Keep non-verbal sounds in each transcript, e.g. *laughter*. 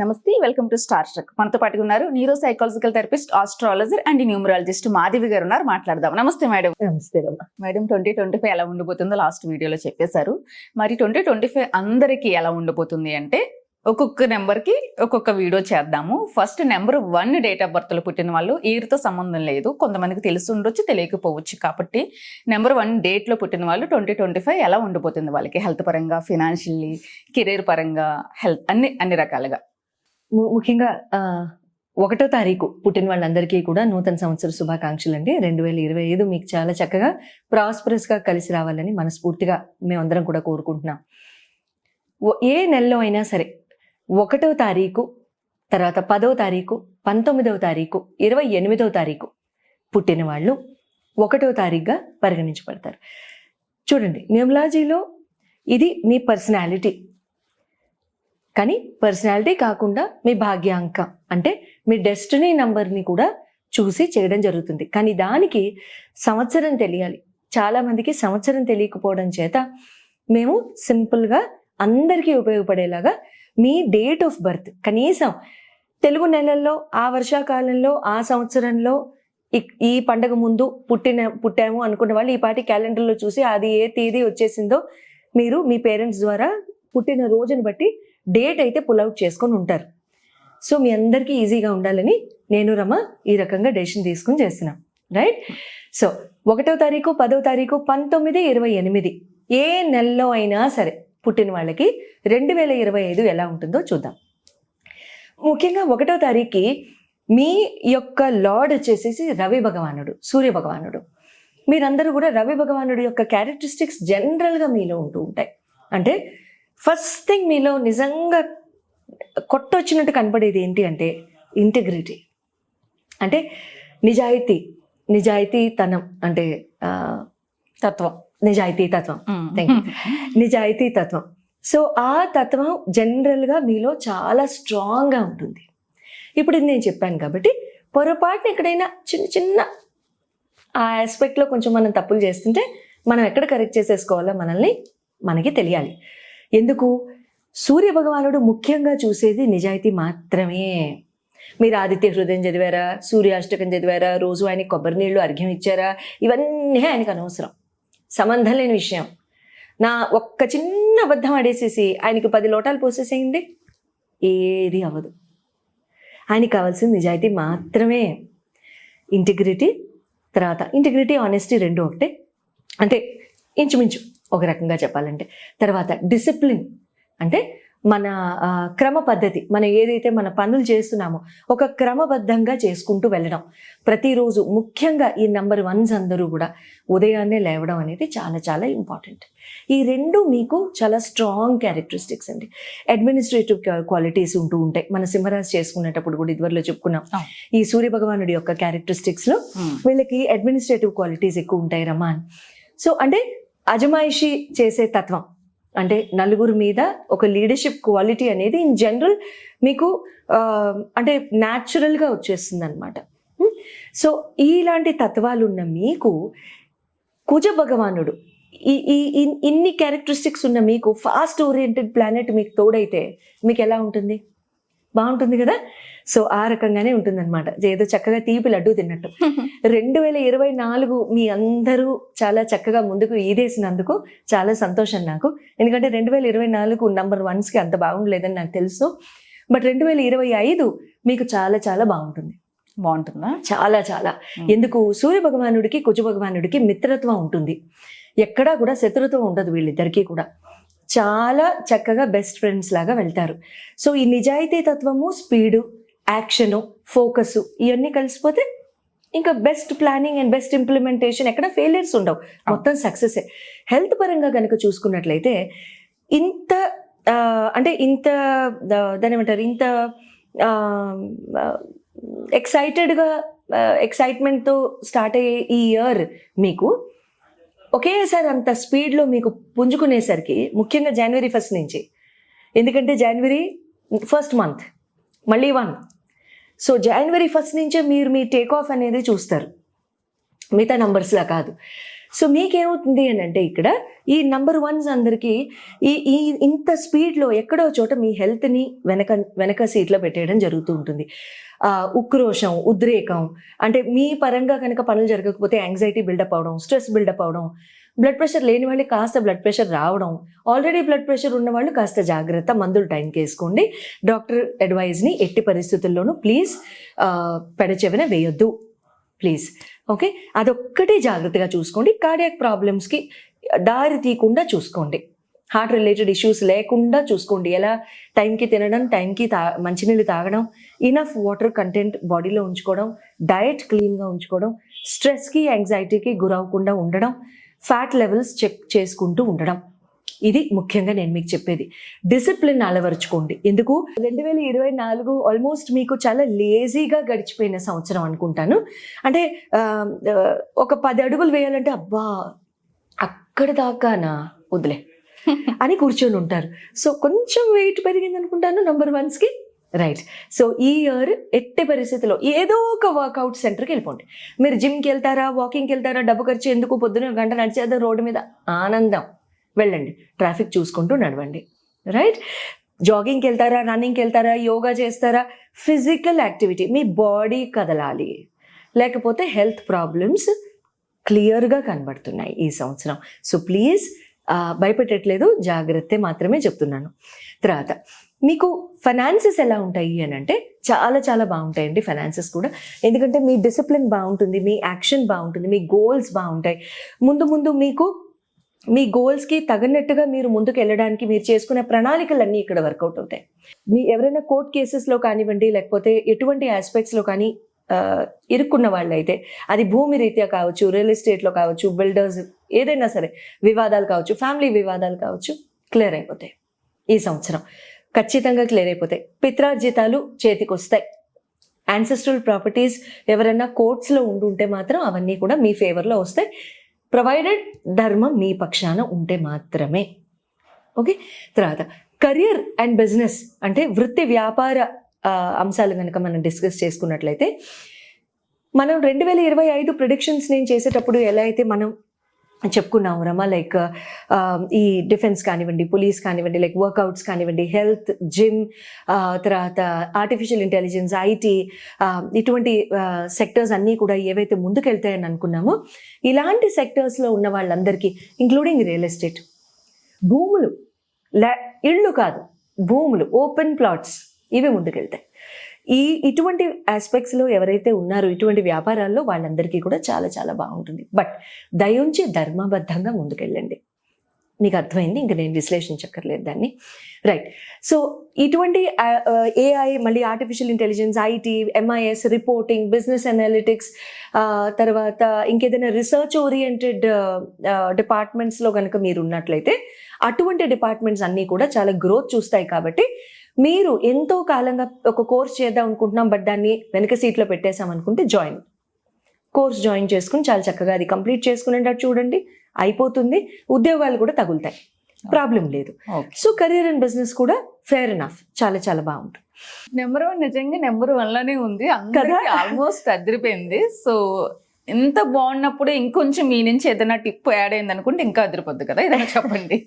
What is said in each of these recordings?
నమస్తే welcome to star truck. మనతో పాటుగా ఉన్నారు neuro psychological therapist astrologer and numerologist Madhavi గారు ఉన్నారు. మాట్లాడదాం. నమస్తే మేడం. నమస్తే మేడం ట్వంటీ ట్వంటీ ఫైవ్ ఎలా ఉండబోతుందో లాస్ట్ వీడియోలో చెప్పేశారు. మరి ట్వంటీ ట్వంటీ ఫైవ్ అందరికీ ఎలా ఉండబోతుంది అంటే ఒక్కొక్క నెంబర్కి ఒక్కొక్క వీడియో చేద్దాము. First number one date of బర్త్లో పుట్టిన వాళ్ళు ఈరుతో సంబంధం లేదు. కొంతమందికి తెలిసి ఉండొచ్చు తెలియకపోవచ్చు. కాబట్టి నెంబర్ వన్ డేట్లో పుట్టిన వాళ్ళు ట్వంటీ ట్వంటీ ఫైవ్ ఎలా ఉండబోతుంది వాళ్ళకి? హెల్త్ పరంగా ఫినాన్షియల్లీ కెరీర్ పరంగా హెల్త్ అన్ని అన్ని రకాలుగా. ముఖ్యంగా ఒకటో తారీఖు పుట్టిన వాళ్ళందరికీ కూడా నూతన సంవత్సర శుభాకాంక్షలు అండి. రెండు వేల ఇరవై ఐదు మీకు చాలా చక్కగా ప్రాస్పరస్గా కలిసి రావాలని మనస్ఫూర్తిగా మేమందరం కూడా కోరుకుంటున్నాం. ఏ నెలలో అయినా సరే ఒకటో తారీఖు తర్వాత పదవ తారీఖు పంతొమ్మిదవ తారీఖు ఇరవై ఎనిమిదవ తారీఖు పుట్టిన వాళ్ళు ఒకటో తారీఖుగా పరిగణించబడతారు. చూడండి న్యూమలాజీలో ఇది మీ పర్సనాలిటీ. కానీ పర్సనాలిటీ కాకుండా మీ భాగ్యాంక. అంటే మీ డెస్టినీ నంబర్ని కూడా చూసి చేయడం జరుగుతుంది. కానీ దానికి సంవత్సరం తెలియాలి. చాలామందికి సంవత్సరం తెలియకపోవడం చేత మేము సింపుల్గా అందరికీ ఉపయోగపడేలాగా మీ డేట్ ఆఫ్ బర్త్ కనీసం తెలుగు నెలల్లో ఆ వర్షాకాలంలో ఆ సంవత్సరంలో ఈ పండగ ముందు పుట్టిన పుట్టాము అనుకున్న వాళ్ళు ఈ పాటి క్యాలెండర్లో చూసి అది ఏ తేదీ వచ్చేసిందో మీరు మీ పేరెంట్స్ ద్వారా పుట్టిన రోజును బట్టి డేట్ అయితే పుల్అవుట్ చేసుకొని ఉంటారు. సో మీ అందరికీ ఈజీగా ఉండాలని నేను రమ ఈ రకంగా డెసిషన్ తీసుకుని చేస్తున్నాం. రైట్ సో ఒకటో తారీఖు పదో తారీఖు పంతొమ్మిది ఇరవై ఎనిమిది. ఏ నెలలో అయినా సరే పుట్టిన వాళ్ళకి రెండు వేల ఇరవై ఐదు ఎలా ఉంటుందో చూద్దాం. ముఖ్యంగా ఒకటో తారీఖుకి మీ యొక్క లార్డ్ వచ్చేసేసి రవి భగవానుడు సూర్య భగవానుడు. మీరందరూ కూడా రవి భగవానుడు యొక్క క్యారెక్టరిస్టిక్స్ జనరల్గా మీలో ఉంటూ ఉంటాయి. అంటే ఫస్ట్ థింగ్ మీలో నిజంగా కొట్టొచ్చినట్టు కనపడేది ఏంటి అంటే ఇంటిగ్రిటీ అంటే నిజాయితీ నిజాయితీతనం అంటే ఆ, తత్వం. నిజాయితీ తత్వం. నిజాయితీ తత్వం సో ఆ తత్వం జనరల్గా మీలో చాలా స్ట్రాంగ్గా ఉంటుంది. ఇప్పుడు ఇది నేను చెప్పాను కాబట్టి పొరపాటున ఎక్కడైనా చిన్న చిన్న ఆ ఆస్పెక్ట్లో కొంచెం మనం తప్పులు చేస్తుంటే మనం ఎక్కడ కరెక్ట్ చేసేసుకోవాలో మనల్ని మనకి తెలియాలి. ఎందుకు? సూర్య భగవానుడు ముఖ్యంగా చూసేది నిజాయితీ మాత్రమే. మీరు ఆదిత్య హృదయం చదివారా? సూర్యాష్టకం చదివారా? రోజు ఆయన కొబ్బరి నీళ్ళు అర్ఘ్యం ఇచ్చారా? ఇవన్నీ ఆయనకు అనవసరం. సంబంధం లేని విషయం. నా ఒక్క చిన్న అబద్ధం ఆడేసేసి ఆయనకి పది లోటాలు పోసేసేయండి. ఏది అవ్వదు. ఆయనకి కావాల్సింది నిజాయితీ మాత్రమే. ఇంటిగ్రిటీ తర్వాత. ఇంటిగ్రిటీ ఆనెస్టీ రెండు ఒకటే. అంటే ఇంచుమించు. ఒక రకంగా చెప్పాలంటే. తర్వాత డిసిప్లిన్ అంటే మన క్రమ పద్ధతి మనం ఏదైతే మన పనులు చేస్తున్నామో ఒక క్రమబద్ధంగా చేసుకుంటూ వెళ్ళడం. ప్రతిరోజు ముఖ్యంగా ఈ నంబర్ వన్స్ అందరూ కూడా ఉదయాన్నే లేవడం అనేది చాలా చాలా ఇంపార్టెంట్. ఈ రెండు మీకు చాలా స్ట్రాంగ్ క్యారెక్టరిస్టిక్స్ అండి. అడ్మినిస్ట్రేటివ్ క్వాలిటీస్ ఉంటూ ఉంటాయి. మన సింహరాశి చేసుకునేటప్పుడు కూడా ఇదివరలో చెప్పుకున్నాం. ఈ సూర్య భగవానుడి యొక్క క్యారెక్టరిస్టిక్స్లో వీళ్ళకి అడ్మినిస్ట్రేటివ్ క్వాలిటీస్ ఎక్కువ ఉంటాయి రమా అని. సో అంటే అజమాయిషి చేసే తత్వం. అంటే నలుగురు మీద ఒక లీడర్షిప్ క్వాలిటీ అనేది ఇన్ జనరల్ మీకు అంటే న్యాచురల్గా వచ్చేస్తుంది అనమాట సో ఇలాంటి తత్వాలు ఉన్న మీకు కుజ భగవానుడు ఈ ఈ ఇన్- ఇన్ని క్యారెక్టరిస్టిక్స్ ఉన్న మీకు ఫాస్ట్ ఓరియంటెడ్ ప్లానెట్ మీకు తోడైతే మీకు ఎలా ఉంటుంది? బాగుంటుంది కదా? సో ఆ రకంగానే ఉంటుందన్నమాట. ఏదో చక్కగా తీపి లడ్డు తిన్నట్టు. *laughs* రెండు వేల ఇరవై నాలుగు మీ అందరూ చాలా చక్కగా ముందుకు ఈదేసినందుకు చాలా సంతోషం నాకు. ఎందుకంటే రెండు వేల ఇరవై నాలుగు నంబర్ వన్స్కి అంత బాగుండలేదని నాకు తెలుసు. బట్ రెండు వేల ఇరవై ఐదు మీకు చాలా చాలా బాగుంటుంది. బాగుంటుందా? చాలా చాలా. ఎందుకు? సూర్య భగవానుడికి కుజ భగవానుడికి మిత్రత్వం ఉంటుంది. ఎక్కడా కూడా శత్రుత్వం ఉండదు వీళ్ళిద్దరికీ కూడా. చాలా చక్కగా బెస్ట్ ఫ్రెండ్స్ లాగా వెళ్తారు. సో ఈ నిజాయితీ తత్వము స్పీడు యాక్షను ఫోకస్ ఇవన్నీ కలిసిపోతే ఇంకా best planning and best implementation ఎక్కడ ఫెయిలియర్స్ ఉండవు. మొత్తం సక్సెసే హెల్త్ పరంగా కనుక చూసుకున్నట్లయితే ఇంత అంటే ఇంత దాని ఏమంటారు? ఇంత ఎక్సైటెడ్గా ఎక్సైట్మెంట్తో స్టార్ట్ అయ్యే ఈ ఇయర్ మీకు ఒకేసారి అంత స్పీడ్లో మీకు పుంజుకునేసరికి ముఖ్యంగా జనవరి ఫస్ట్ నుంచి. ఎందుకంటే జనవరి ఫస్ట్ మంత్ మళ్ళీ వన్ సో జనవరి ఫస్ట్ నుంచే మీరు మీ టేక్ ఆఫ్ అనేది చూస్తారు. మిగతా నంబర్స్లా కాదు. సో మీకేమవుతుంది అని అంటే ఇక్కడ ఈ నంబర్ వన్స్ అందరికీ ఈ ఈ ఇంత స్పీడ్లో ఎక్కడో చోట మీ హెల్త్ని వెనక వెనక సీట్లో పెట్టేయడం జరుగుతూ ఉంటుంది. ఉక్రోషం ఉద్రేకం అంటే మీ పరంగా కనుక పనులు జరగకపోతే యాంగ్జైటీ బిల్డప్ అవడం స్ట్రెస్ బిల్డప్ అవడం బ్లడ్ ప్రెషర్ లేని వాళ్ళకి కాస్త బ్లడ్ ప్రెషర్ రావడం ఆల్రెడీ బ్లడ్ ప్రెషర్ ఉన్న వాళ్ళు కాస్త జాగ్రత్త మందులు టైంకి వేసుకోండి. డాక్టర్ అడ్వైజ్ని ఎట్టి పరిస్థితుల్లోనూ ప్లీజ్ పెడచెవిన వేయొద్దు. ప్లీజ్. ఓకే? అదొక్కటే జాగ్రత్తగా చూసుకోండి. కార్డియాక్ ప్రాబ్లమ్స్కి దారి తీయకుండా చూసుకోండి. హార్ట్ రిలేటెడ్ ఇష్యూస్ లేకుండా చూసుకోండి. ఎలా? టైంకి తినడం టైంకి తా మంచినీళ్ళు తాగడం ఇనఫ్ వాటర్ కంటెంట్ బాడీలో ఉంచుకోవడం డయట్ క్లీన్గా ఉంచుకోవడం స్ట్రెస్కి యాంగ్జైటీకి గురవకుండా ఉండడం ఫ్యాట్ లెవెల్స్ చెక్ చేసుకుంటూ ఉండడం. ఇది ముఖ్యంగా నేను మీకు చెప్పేది. డిసిప్లిన్ అలవరుచుకోండి. ఎందుకు? రెండు వేల ఇరవై నాలుగు ఆల్మోస్ట్ మీకు చాలా లేజీగా గడిచిపోయిన సంవత్సరం అనుకుంటాను. అంటే ఒక పది అడుగులు వేయాలంటే అబ్బా అక్కడ దాకానా? వదిలే *laughs* అని కూర్చొని ఉంటారు. సో కొంచెం వెయిట్ పెరిగింది అనుకుంటాను నంబర్ వన్స్కి రైట్ సో ఈ ఇయర్ ఎట్టి పరిస్థితిలో ఏదో ఒక వర్కౌట్ సెంటర్కి వెళ్ళిపోండి. మీరు జిమ్కి వెళ్తారా వాకింగ్కి వెళ్తారా డబ్బు ఖర్చు ఎందుకు పొద్దున గంట నడిచేద్దాం రోడ్డు మీద? ఆనందం. వెళ్ళండి. ట్రాఫిక్ చూసుకుంటూ నడవండి. రైట్ జాగింగ్కి వెళ్తారా రన్నింగ్కి వెళ్తారా యోగా చేస్తారా? ఫిజికల్ యాక్టివిటీ మీ బాడీ కదలాలి. లేకపోతే హెల్త్ ప్రాబ్లమ్స్ క్లియర్గా కనబడుతున్నాయి ఈ సంవత్సరం. సో ప్లీజ్ భయపెట్టట్లేదు. జాగ్రత్త మాత్రమే చెప్తున్నాను. తర్వాత మీకు ఫైనాన్సెస్ ఎలా ఉంటాయి అని అంటే చాలా చాలా బాగుంటాయండి ఫైనాన్సెస్ కూడా. ఎందుకంటే మీ డిసిప్లిన్ బాగుంటుంది మీ యాక్షన్ బాగుంటుంది మీ గోల్స్ బాగుంటాయి. ముందు ముందు మీకు మీ గోల్స్కి తగినట్టుగా మీరు ముందుకు వెళ్ళడానికి మీరు చేసుకునే ప్రణాళికలన్నీ ఇక్కడ వర్కౌట్ అవుతాయి. మీ ఎవరైనా కోర్ట్ కేసెస్లో కానివ్వండి లేకపోతే ఎటువంటి ఆస్పెక్ట్స్లో కానీ ఇరుక్కున్న వాళ్ళైతే అది భూమి రీత్యా కావచ్చు రియల్ ఎస్టేట్లో కావచ్చు బిల్డర్స్ ఏదైనా సరే వివాదాలు కావచ్చు ఫ్యామిలీ వివాదాలు కావచ్చు క్లియర్ అయిపోతాయి. ఈ సంవత్సరం ఖచ్చితంగా క్లియర్ అయిపోతాయి. పిత్రార్జితాలు చేతికి వస్తాయి యాన్సెస్ట్రల్ ప్రాపర్టీస్ ఎవరైనా కోర్ట్స్లో ఉండుంటే మాత్రం అవన్నీ కూడా మీ ఫేవర్లో వస్తాయి. ప్రొవైడెడ్ ధర్మం మీ పక్షాన ఉంటే మాత్రమే. ఓకే తర్వాత కెరియర్ అండ్ బిజినెస్ అంటే వృత్తి వ్యాపార అంశాలు కనుక మనం డిస్కస్ చేసుకున్నట్లయితే మనం రెండు వేల ఇరవై ఐదు ప్రిడిక్షన్స్ నేను చేసేటప్పుడు ఎలా అయితే మనం చెప్పుకున్నాం రమా లైక్ ఈ డిఫెన్స్ కానివ్వండి పోలీస్ కానివ్వండి లైక్ వర్కౌట్స్ కానివ్వండి హెల్త్ జిమ్ తర్వాత ఆర్టిఫిషియల్ ఇంటెలిజెన్స్ ఐటీ ఇటువంటి సెక్టర్స్ అన్నీ కూడా ఏవైతే ముందుకెళ్తాయని అనుకున్నామో ఇలాంటి సెక్టర్స్లో ఉన్న వాళ్ళందరికీ ఇంక్లూడింగ్ రియల్ ఎస్టేట్ భూములు ఇళ్ళు కాదు భూములు ఓపెన్ ప్లాట్స్ ఇవి ముందుకెళ్తాయి. ఈ ఇటువంటి ఆస్పెక్ట్స్లో ఎవరైతే ఉన్నారో ఇటువంటి వ్యాపారాల్లో వాళ్ళందరికీ కూడా చాలా చాలా బాగుంటుంది. బట్ దయుంచి ధర్మబద్ధంగా ముందుకెళ్ళండి. మీకు అర్థమైంది? ఇంకా నేను విశ్లేషించక్కర్లేదు దాన్ని. రైట్ సో ఇటువంటి ఏఐ మళ్ళీ artificial intelligence IT MIS reporting business analytics తర్వాత ఇంకేదైనా రీసెర్చ్ ఓరియంటెడ్ డిపార్ట్మెంట్స్లో కనుక మీరు ఉన్నట్లయితే అటువంటి డిపార్ట్మెంట్స్ అన్నీ కూడా చాలా గ్రోత్ చూస్తాయి కాబట్టి మీరు ఎంతో కాలంగా ఒక కోర్స్ చేద్దాం అనుకుంటున్నాం బట్ దాన్ని వెనక సీట్లో పెట్టేసాం అనుకుంటే జాయిన్. కోర్స్ జాయిన్ చేసుకుని చాలా చక్కగా అది కంప్లీట్ చేసుకునేటట్టు చూడండి అయిపోతుంది. ఉద్యోగాలు కూడా తగులుతాయి. ప్రాబ్లం లేదు. సో కెరీర్ అండ్ బిజినెస్ కూడా ఫేర్ ఎనఫ్ చాలా చాలా బాగుంటుంది. నెంబర్ వన్ నిజంగా నెంబర్ వన్లోనే ఉంది? ఆల్మోస్ట్ అదిరిపోయింది. సో ఇంత బాగున్నప్పుడు ఇంకొంచెం మీ నుంచి ఏదైనా టిప్ యాడ్ అయింది అనుకుంటే ఇంకా అదిరిపోద్ది కదా? ఏదైనా చెప్పండి.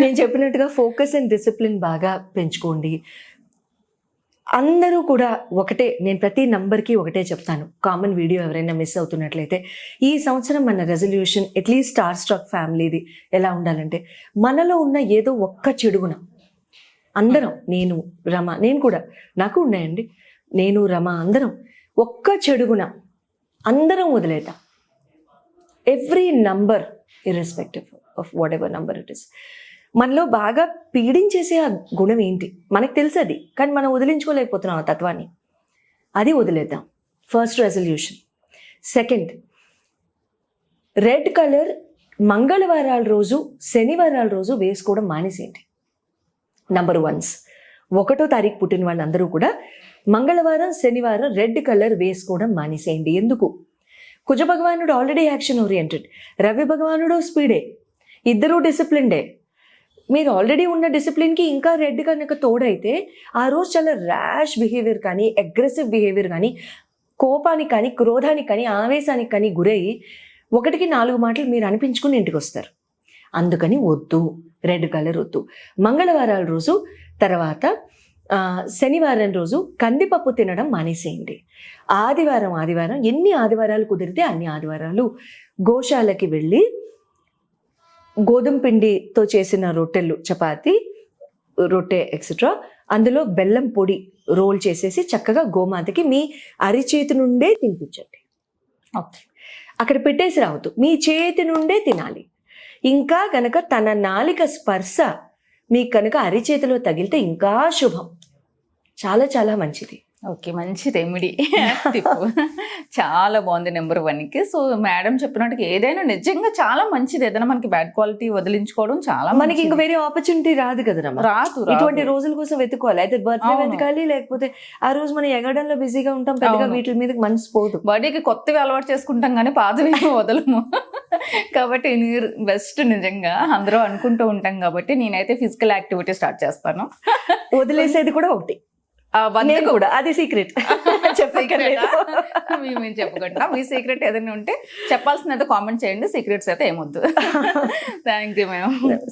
నేను చెప్పినట్టుగా ఫోకస్ అండ్ డిసిప్లిన్ బాగా పెంచుకోండి. అందరూ కూడా ఒకటే నేను ప్రతి నంబర్కి ఒకటే చెప్తాను. కామన్ వీడియో ఎవరైనా మిస్ అవుతున్నట్లయితే ఈ సంవత్సరం మన resolution at least star stock ఫ్యామిలీది ఎలా ఉండాలంటే మనలో ఉన్న ఏదో ఒక్క చెడుగున అందరం నేను రమ నేను కూడా నాకు ఉన్నాయండి. నేను రమ అందరం ఒక్క చెడుగున అందరం వదిలేద్దాం. Every number irrespective of whatever number it is మనలో బాగా పీడించేసే ఆ గుణం ఏంటి? మనకు తెలుసు అది కానీ మనం వదిలించుకోలేకపోతున్నాం ఆ తత్వాన్ని. అది వదిలేద్దాం. First resolution second red colour మంగళవారాల రోజు శనివారాల రోజు వేసుకోవడం మానేసేయండి. నంబర్ వన్స్ ఒకటో తారీఖు పుట్టిన వాళ్ళందరూ కూడా మంగళవారం శనివారం రెడ్ కలర్ వేసుకోవడం మానేసేయండి. ఎందుకు? కుజ భగవానుడు ఆల్రెడీ యాక్షన్ ఓరియంటెడ్ రవి భగవానుడు స్పీడే ఇద్దరూ డిసిప్లిన్డే మీరు ఆల్రెడీ ఉన్న డిసిప్లిన్కి ఇంకా రెడ్ కనుక తోడైతే ఆ రోజు చాలా ర్యాష్ బిహేవియర్ కానీ అగ్రెసివ్ బిహేవియర్ కానీ కోపానికి కానీ క్రోధానికి కానీ ఆవేశానికి కానీ గురై ఒకటికి నాలుగు మాటలు మీరు అనిపించుకుని ఇంటికి వస్తారు. అందుకని వద్దు రెడ్ కలర్ వద్దు. మంగళవారాల రోజు తర్వాత శనివారం రోజు కందిపప్పు తినడం మానేసేయండి. ఆదివారం ఆదివారం ఎన్ని ఆదివారాలు కుదిరితే అన్ని ఆదివారాలు గోశాలకి వెళ్ళి గోధుమ పిండితో చేసిన రొట్టెలు చపాతి రొట్టె ఎక్సెట్రా అందులో బెల్లం పొడి రోల్ చేసేసి చక్కగా గోమాతకి మీ అరిచేతి నుండే తినిపించండి. ఓకే. అక్కడ పెట్టేసి రావద్దు. మీ చేతి నుండే తినాలి. ఇంకా గనక తన నాలిక స్పర్శ మీకు కనుక అరిచేతిలో తగిలితే ఇంకా శుభం. చాలా చాలా మంచిది ఓకే మంచి రెమెడీ చాలా బాగుంది నెంబర్ వన్కి సో మేడం చెప్పినట్టుగా ఏదైనా నిజంగా చాలా మంచిది ఏదైనా మనకి బ్యాడ్ క్వాలిటీ వదిలించుకోవడం చాలా మనకి ఇంకా. వేరే ఆపర్చునిటీ రాదు కదా. రాదు. ఇటువంటి రోజుల కోసం వెతుకోవాలి అయితే బర్త్డే. వెతకాలి లేకపోతే ఆ రోజు మనం ఎగడంలో బిజీగా ఉంటాం పెద్దగా. వీటి మీద మనసు పోదు బర్త్డేకి కొత్తవి అలవాటు చేసుకుంటాం కానీ పాతవి వదలము కాబట్టి మీరు బెస్ట్ నిజంగా అందరూ అనుకుంటూ ఉంటాం కాబట్టి నేనైతే ఫిజికల్ యాక్టివిటీ స్టార్ట్ చేస్తాను వదిలేసేది కూడా ఒకటి నేను కూడా. అది సీక్రెట్ *laughs* చెప్పక్కర్లేదు. మీ- మేము చెప్పుకుంటున్నాం మీ సీక్రెట్ ఏదైనా ఉంటే చెప్పాల్సింది అయితే కామెంట్ చేయండి. సీక్రెట్స్ అయితే ఏమొద్దు. Thank you madam